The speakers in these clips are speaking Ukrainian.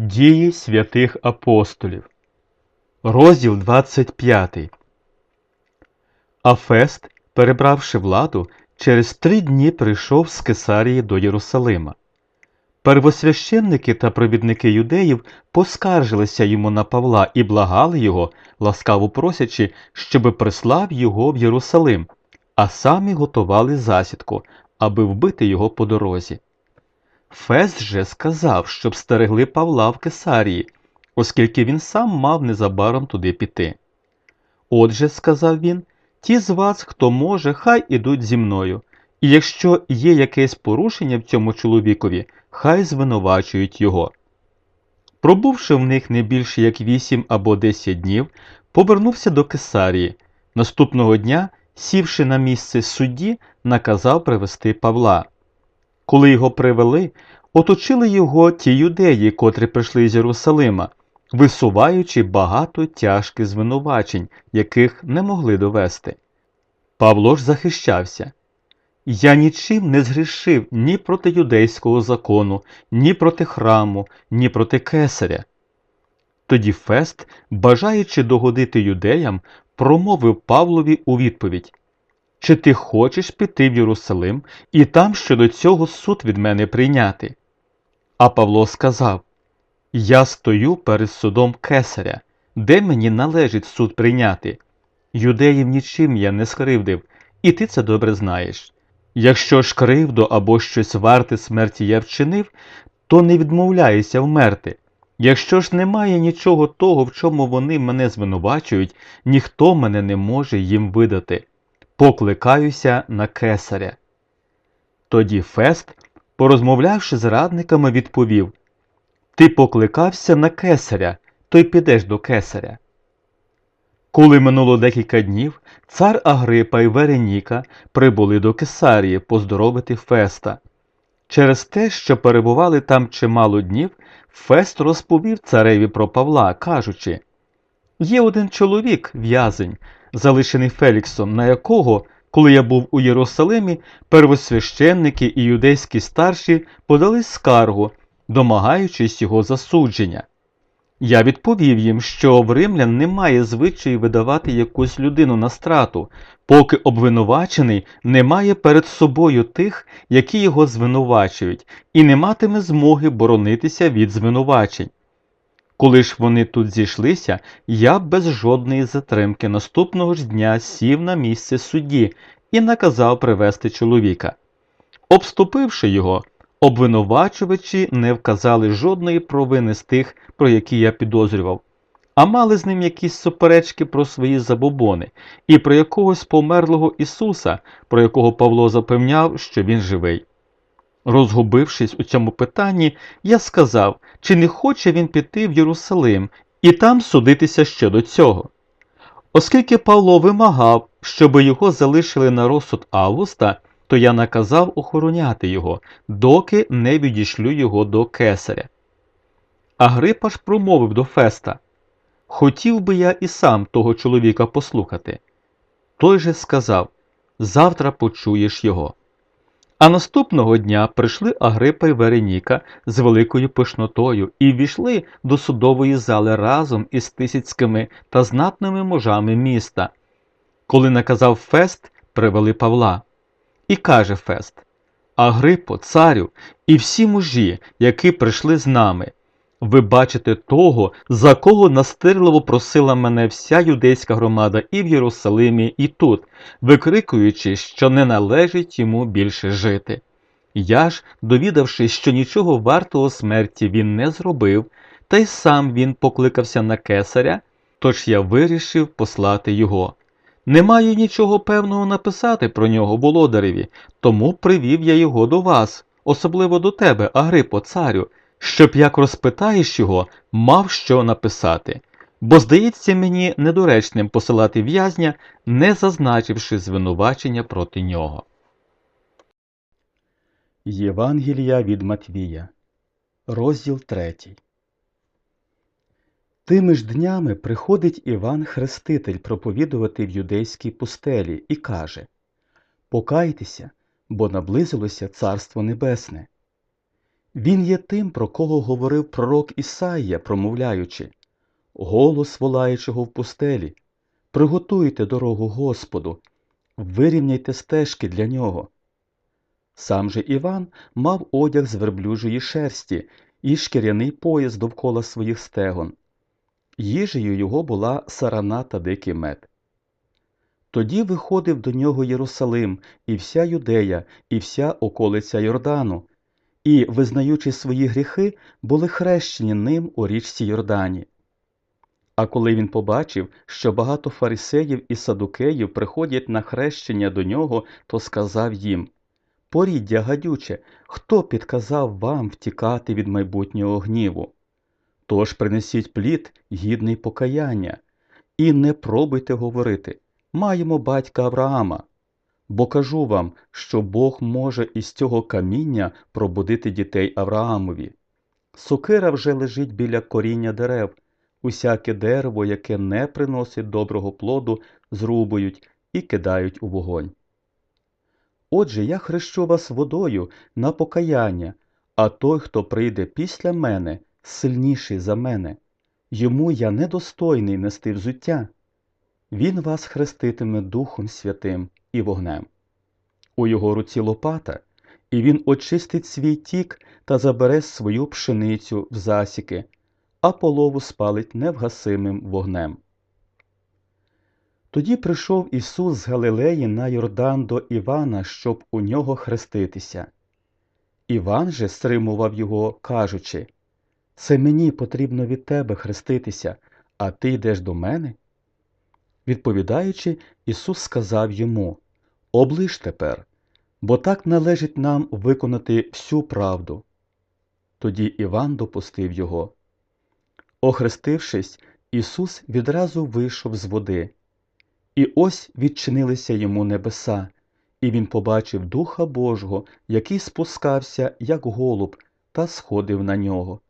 Дії святих апостолів. Розділ 25. А Фест, перебравши владу, через три дні прийшов з Кесарії до Єрусалима. Первосвященники та провідники юдеїв поскаржилися йому на Павла і благали його, ласкаво просячи, щоби прислав його в Єрусалим, а самі готували засідку, аби вбити його по дорозі. Фест же сказав, щоб стерегли Павла в Кесарії, оскільки він сам мав незабаром туди піти. Отже, сказав він, ті з вас, хто може, хай ідуть зі мною, і якщо є якесь порушення в цьому чоловікові, хай звинувачують його. Пробувши в них не більше як вісім або десять днів, повернувся до Кесарії. Наступного дня, сівши на місце судді, наказав привести Павла. Коли його привели, оточили його ті юдеї, котрі прийшли з Єрусалима, висуваючи багато тяжких звинувачень, яких не могли довести. Павло ж захищався. Я нічим не згрішив ні проти юдейського закону, ні проти храму, ні проти кесаря. Тоді Фест, бажаючи догодити юдеям, промовив Павлові у відповідь Чи ти хочеш піти в Єрусалим і там щодо цього суд від мене прийняти? А Павло сказав Я стою перед судом кесаря, де мені належить суд прийняти. Юдеїв нічим я не скривдив, і ти це добре знаєш. Якщо ж кривду або щось варте смерті я вчинив, то не відмовляюся вмерти. Якщо ж немає нічого того, в чому вони мене звинувачують, ніхто мене не може їм видати. Покликаюся на кесаря. Тоді Фест, порозмовлявши з радниками, відповів Ти покликався на кесаря, то й підеш до кесаря. Коли минуло декілька днів, цар Агрипа і Вереніка прибули до Кесарії поздоровити Феста. Через те, що перебували там чимало днів, Фест розповів цареві про Павла, кажучи Є один чоловік, в'язень, залишений Феліксом, на якого, коли я був у Єрусалимі, первосвященники і юдейські старші подали скаргу, домагаючись його засудження. Я відповів їм, що в римлян немає звичаю видавати якусь людину на страту, поки обвинувачений не має перед собою тих, які його звинувачують, і не матиме змоги боронитися від звинувачень. Коли ж вони тут зійшлися, я без жодної затримки наступного ж дня сів на місце судді і наказав привести чоловіка. Обступивши його, обвинувачувачі не вказали жодної провини з тих, про які я підозрював, а мали з ним якісь суперечки про свої забобони і про якогось померлого Ісуса, про якого Павло запевняв, що він живий. Розгубившись у цьому питанні, я сказав, чи не хоче він піти в Єрусалим і там судитися щодо цього. Оскільки Павло вимагав, щоб його залишили на розсуд Августа, то я наказав охороняти його, доки не відійшлю його до кесаря. Агрипа ж промовив до Феста Хотів би я і сам того чоловіка послухати. Той же сказав Завтра почуєш його. А наступного дня прийшли Агрипа й Вереніка з великою пишнотою і ввійшли до судової зали разом із тисяцькими та знатними мужами міста. Коли наказав Фест, привели Павла. І каже Фест Агрипо, царю, і всі мужі, які прийшли з нами. Ви бачите того, за кого настирливо просила мене вся юдейська громада і в Єрусалимі, і тут, викрикуючи, що не належить йому більше жити. Я ж, довідавшись, що нічого вартого смерті він не зробив, та й сам він покликався на кесаря, тож я вирішив послати його. Не маю нічого певного написати про нього володареві, тому привів я його до вас, особливо до тебе, Агрипо, царю, щоб як розпитаєш його, мав що написати, бо здається мені недоречним посилати в'язня, не зазначивши звинувачення проти нього. Євангелія від Матвія, розділ 3 Тими ж днями приходить Іван Хреститель проповідувати в юдейській пустелі і каже Покайтеся, бо наблизилося Царство Небесне. Він є тим, про кого говорив пророк Ісаїя, промовляючи голос волаючого в пустелі, приготуйте дорогу Господу, вирівняйте стежки для нього. Сам же Іван мав одяг з верблюжої шерсті і шкіряний пояс довкола своїх стегон. Їжею його була сарана та дикий мед. Тоді виходив до нього Єрусалим, і вся Юдея, і вся околиця Йордану, і, визнаючи свої гріхи, були хрещені ним у річці Йордані. А коли він побачив, що багато фарисеїв і садукеїв приходять на хрещення до нього, то сказав їм Поріддя гадюче, хто підказав вам втікати від майбутнього гніву? Тож принесіть плід, гідний покаяння, і не пробуйте говорити маємо батька Авраама. Бо кажу вам, що Бог може із цього каміння пробудити дітей Авраамові. Сокира вже лежить біля коріння дерев, усяке дерево, яке не приносить доброго плоду, зрубують і кидають у вогонь. Отже, я хрещу вас водою на покаяння, а той, хто прийде після мене, сильніший за мене, йому я недостойний нести взуття. Він вас хреститиме Духом Святим і вогнем. У його руці лопата, і він очистить свій тік та забере свою пшеницю в засіки, а полову спалить невгасимим вогнем. Тоді прийшов Ісус з Галилеї на Йордан до Івана, щоб у нього хреститися. Іван же стримував його, кажучи Це мені потрібно від тебе хреститися, а ти йдеш до мене? Відповідаючи, Ісус сказав йому Оближ тепер, бо так належить нам виконати всю правду. Тоді Іван допустив його. Охрестившись, Ісус відразу вийшов з води. І ось відчинилися йому небеса, і він побачив Духа Божого, який спускався, як голуб, та сходив на нього.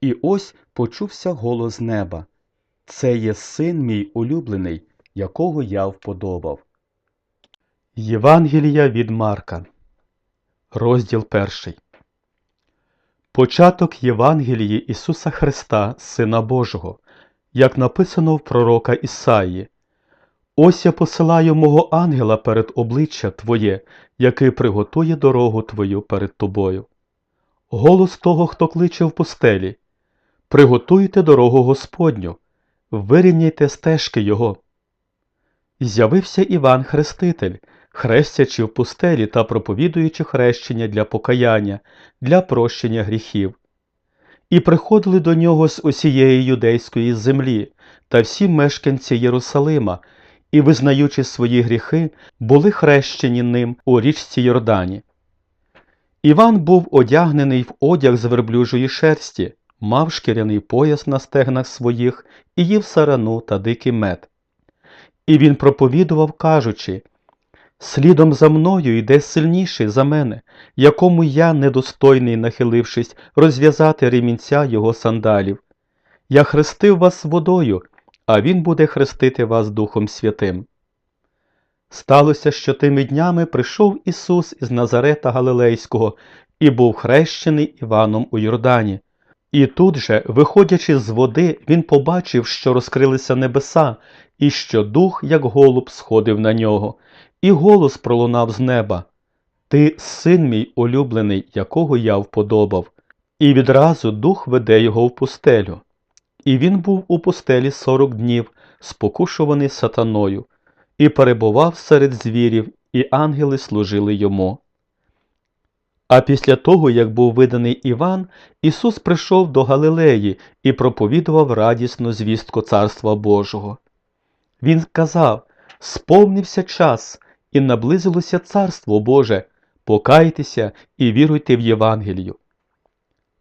І ось почувся голос неба Це є син мій улюблений, якого я вподобав. Євангелія від Марка, розділ перший. Початок Євангелії Ісуса Христа, Сина Божого, як написано в пророка Ісаї. Ось я посилаю мого ангела перед обличчя Твоє, який приготує дорогу Твою перед тобою. Голос того, хто кличе в пустелі. Приготуйте дорогу Господню, вирівняйте стежки Його. З'явився Іван Хреститель, хрестячи в пустелі та проповідуючи хрещення для покаяння, для прощення гріхів. І приходили до нього з усієї юдейської землі та всі мешканці Єрусалима, і, визнаючи свої гріхи, були хрещені ним у річці Йордані. Іван був одягнений в одяг з верблюжої шерсті, мав шкіряний пояс на стегнах своїх і їв сарану та дикий мед. І він проповідував, кажучи Слідом за мною йде сильніший за мене, якому я, недостойний, нахилившись, розв'язати ремінця його сандалів. Я хрестив вас водою, а він буде хрестити вас Духом Святим. Сталося, що тими днями прийшов Ісус із Назарета Галилейського і був хрещений Іваном у Йордані. І тут же, виходячи з води, він побачив, що розкрилися небеса, і що дух, як голуб, сходив на нього, і голос пролунав з неба Ти син мій улюблений, якого я вподобав. І відразу дух веде його в пустелю. І він був у пустелі сорок днів, спокушуваний сатаною, і перебував серед звірів, і ангели служили йому. А після того, як був виданий Іван, Ісус прийшов до Галилеї і проповідував радісну звістку Царства Божого. Він казав Сповнився час, і наблизилося Царство Боже, покайтеся і віруйте в Євангелію.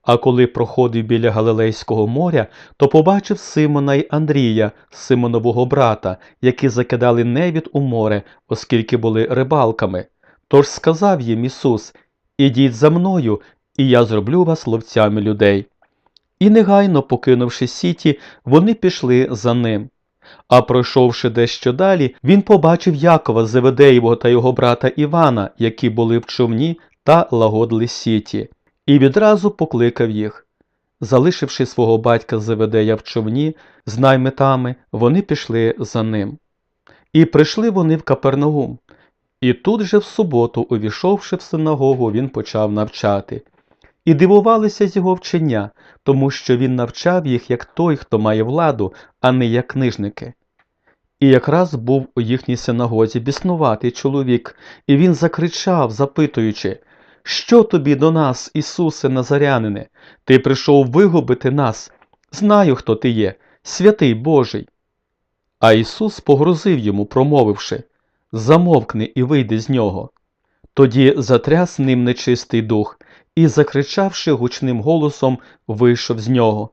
А коли проходив біля Галилейського моря, то побачив Симона й Андрія, Симонового брата, які закидали невід у море, оскільки були рибалками. Тож сказав їм Ісус Ідіть за мною, і я зроблю вас ловцями людей. І негайно, покинувши сіті, вони пішли за ним. А пройшовши дещо далі, він побачив Якова Зеведеєвого та його брата Івана, які були в човні та лагодили сіті. і відразу покликав їх. Залишивши свого батька Зеведея в човні з наймитами, вони пішли за ним. І прийшли вони в Капернаум. І тут же в суботу, увійшовши в синагогу, він почав навчати. І дивувалися з його вчення, тому що він навчав їх як той, хто має владу, а не як книжники. І якраз був у їхній синагозі біснуватий чоловік, і він закричав, запитуючи, Що тобі до нас, Ісусе Назарянине? Ти прийшов вигубити нас. Знаю, хто ти є, святий Божий. А Ісус погрозив йому, промовивши Замовкни і вийди з нього. Тоді затряс ним нечистий дух і, закричавши гучним голосом, вийшов з нього.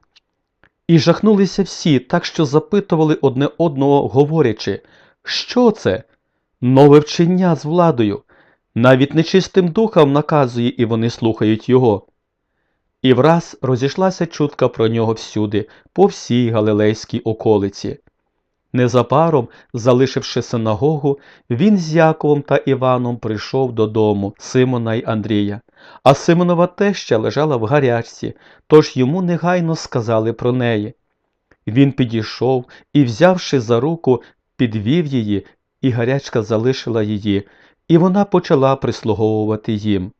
І жахнулися всі, так що запитували одне одного, говорячи, що це? Нове вчення з владою. Навіть нечистим духам наказує, і вони слухають його. І враз розійшлася чутка про нього всюди, по всій галилейській околиці. Незабаром, залишивши синагогу, він з Яковом та Іваном прийшов додому Симона й Андрія, а Симонова теща лежала в гарячці, тож йому негайно сказали про неї. Він підійшов і, взявши за руку, підвів її, і гарячка залишила її, і вона почала прислуговувати їм.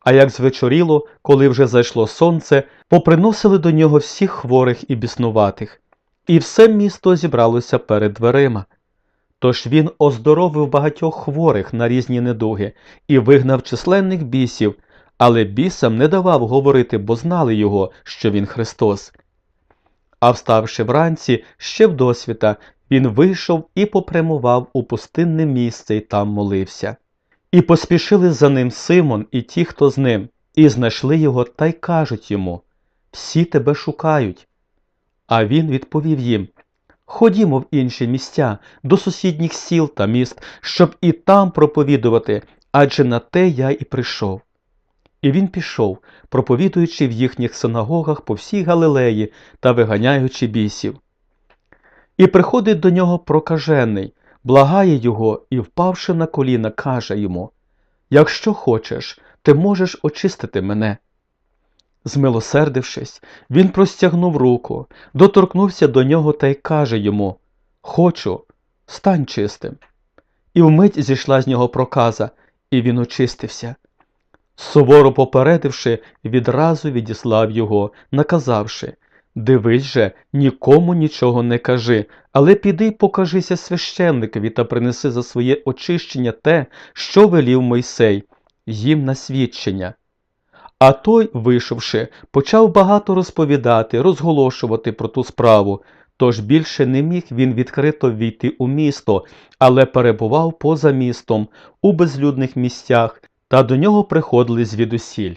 А як звечоріло, коли вже зайшло сонце, поприносили до нього всіх хворих і біснуватих, і все місто зібралося перед дверима. Тож він оздоровив багатьох хворих на різні недуги і вигнав численних бісів, але бісам не давав говорити, бо знали його, що він Христос. А вставши вранці ще в досвіта, він вийшов і попрямував у пустинне місце і там молився. І поспішили за ним Симон і ті, хто з ним, і знайшли його та й кажуть йому Всі тебе шукають. А він відповів їм Ходімо в інші місця, до сусідніх сіл та міст, щоб і там проповідувати, адже на те я і прийшов. І він пішов, проповідуючи в їхніх синагогах по всій Галилеї та виганяючи бісів. І приходить до нього прокажений, благає його і, впавши на коліна, каже йому Якщо хочеш, ти можеш очистити мене. Змилосердившись, він простягнув руку, доторкнувся до нього та й каже йому Хочу, стань чистим. І вмить зійшла з нього проказа, і він очистився. Суворо попередивши, відразу відіслав його, наказавши Дивись же, нікому нічого не кажи, але піди покажися священникові та принеси за своє очищення те, що велів Мойсей, їм на свідчення. А той, вийшовши, почав багато розповідати, розголошувати про ту справу, тож більше не міг він відкрито війти у місто, але перебував поза містом, у безлюдних місцях, та до нього приходили звідусіль.